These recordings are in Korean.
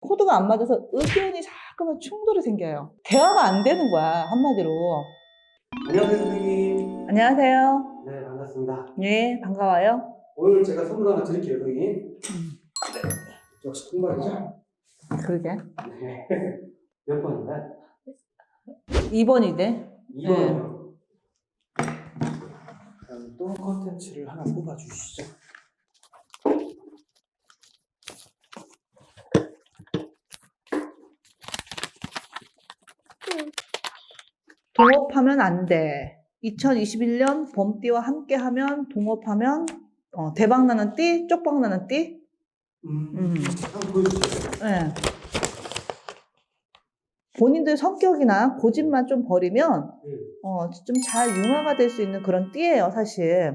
코드가 안 맞아서 의견이 자꾸만 충돌이 생겨요. 대화가 안 되는 거야, 한마디로. 안녕하세요 선생님. 안녕하세요. 네 반갑습니다. 예, 반가워요. 오늘 제가 선물 하나 드릴게요 선생님. 네. 역시 통발이죠? 그러게. 네. 몇 번인가요? 2번이네. 2번이요. 그럼 또 컨텐츠를 하나 뽑아주시죠. 동업하면 안 돼. 2021년 범띠와 함께 하면 동업하면 어, 대박 나는 띠, 쪽박 나는 띠. 음, 음. 한번 보여주세요. 예. 본인들 성격이나 고집만 좀 버리면 네. 어, 좀 잘 융화가 될 수 있는 그런 띠예요, 사실.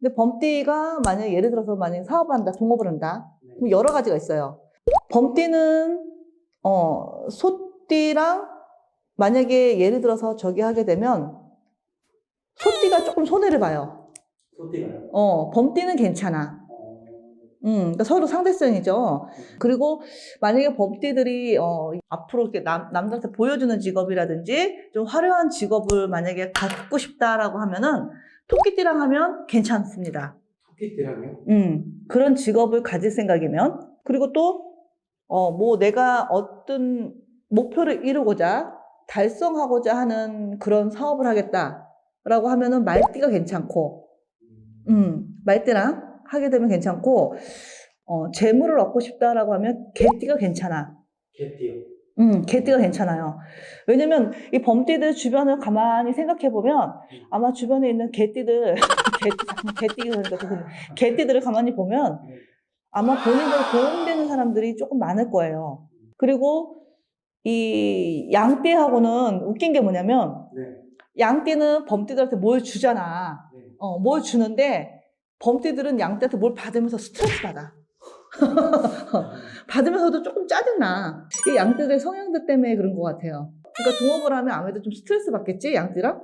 근데 범띠가 만약에 예를 들어서 만약에 사업을 한다, 동업을 한다. 네. 그럼 여러 가지가 있어요. 범띠는 어, 소띠랑 만약에 예를 들어서 저기 하게 되면 소띠가 조금 손해를 봐요. 소띠가요. 어, 범띠는 괜찮아. 어, 음, 그러니까 서로 상대성이죠. 그리고 만약에 범띠들이 어, 앞으로 이렇게 남, 남들한테 보여주는 직업이라든지 좀 화려한 직업을 만약에 갖고 싶다라고 하면은 토끼띠랑 하면 괜찮습니다. 토끼띠랑요? 음, 그런 직업을 가질 생각이면 그리고 또 어, 뭐 내가 어떤 목표를 이루고자 달성하고자 하는 그런 사업을 하겠다라고 하면은 말띠가 괜찮고 음, 음, 말대랑 하게 되면 괜찮고, 어, 재물을 얻고 싶다라고 하면 개띠가 괜찮아. 개띠요. 음, 개띠가 괜찮아요. 왜냐면 이 범띠들 주변을 가만히 생각해 보면 아마 주변에 있는 개띠들, 개띠, 개띠, 개띠들을 가만히 보면 네. 아마 본인들 도움되는 사람들이 조금 많을 거예요. 그리고 이 양띠하고는 웃긴 게 뭐냐면 네. 양띠는 범띠들한테 뭘 주잖아. 네. 어, 뭘 주는데 범띠들은 양띠한테 뭘 받으면서 스트레스 받아. 받으면서도 조금 짜증나. 이 양띠들의 성향들 때문에 그런 것 같아요. 그러니까 동업을 하면 아무래도 좀 스트레스 받겠지, 양띠랑?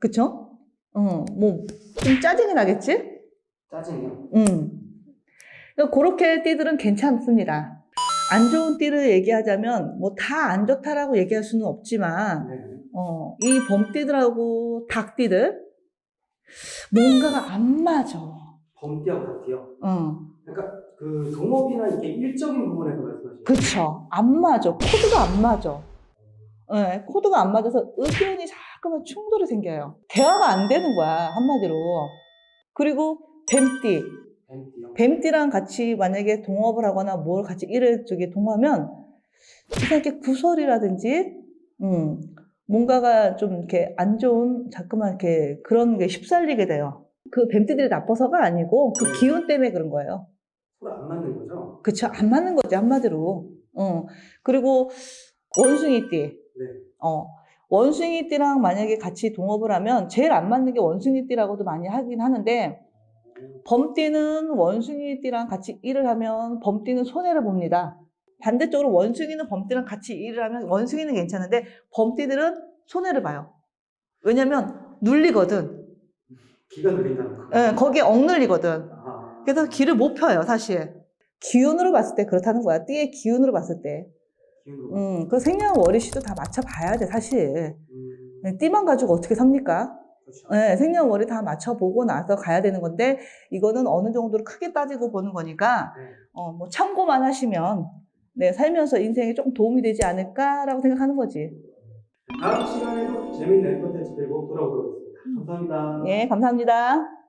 그쵸? 어, 뭐, 좀 짜증이 나겠지? 짜증이요. 음. 그러니까 그렇게 띠들은 괜찮습니다. 안 좋은 띠를 얘기하자면, 뭐 다 안 좋다라고 얘기할 수는 없지만, 네. 어, 이 범띠들하고 닭띠들, 뭔가가 안 맞아. 범띠하고 닭띠요. 어, 그러니까 그 동업이나 이렇게 일적인 부분에서 말씀하시는 그쵸. 안 맞아. 코드가 안 맞아. 네, 코드가 안 맞아서 의견이 자꾸만 충돌이 생겨요. 대화가 안 되는 거야, 한마디로. 그리고 뱀띠. 뱀띠랑 같이 만약에 동업을 하거나 뭘 같이 일을 저기 동하면, 이렇게 구설이라든지, 음, 뭔가가 좀 이렇게 안 좋은, 자꾸만 이렇게 그런 게 휩쓸리게 돼요. 그 뱀띠들이 나빠서가 아니고, 그 기운 때문에 그런 거예요. 서로 안 맞는 거죠? 그쵸. 안 맞는 거지, 한마디로. 어. 그리고 원숭이띠. 네. 어. 원숭이띠랑 만약에 같이 동업을 하면 제일 안 맞는 게 원숭이띠라고도 많이 하긴 하는데, 범띠는 원숭이띠랑 같이 일을 하면 범띠는 손해를 봅니다. 반대쪽으로 원숭이는 범띠랑 같이 일을 하면 원숭이는 괜찮은데, 범띠들은 손해를 봐요. 왜냐면 눌리거든. 기가 눌린다는 거. 예, 거기에 억눌리거든. 아, 그래서 길을 못 펴요, 사실. 기운으로 봤을 때 그렇다는 거야. 띠의 기운으로 봤을 때. 기운으로. 음, 그 생년 월일시도 다 맞춰봐야 돼, 사실. 음, 네, 띠만 가지고 어떻게 삽니까? 그렇죠. 네, 생년 월일 다 맞춰보고 나서 가야 되는 건데, 이거는 어느 정도로 크게 따지고 보는 거니까, 네. 어, 뭐 참고만 하시면, 네, 살면서 인생에 조금 도움이 되지 않을까라고 생각하는 거지. 다음 시간에도 재밌는 콘텐츠 들고 돌아오도록 하겠습니다. 감사합니다. 예, 감사합니다.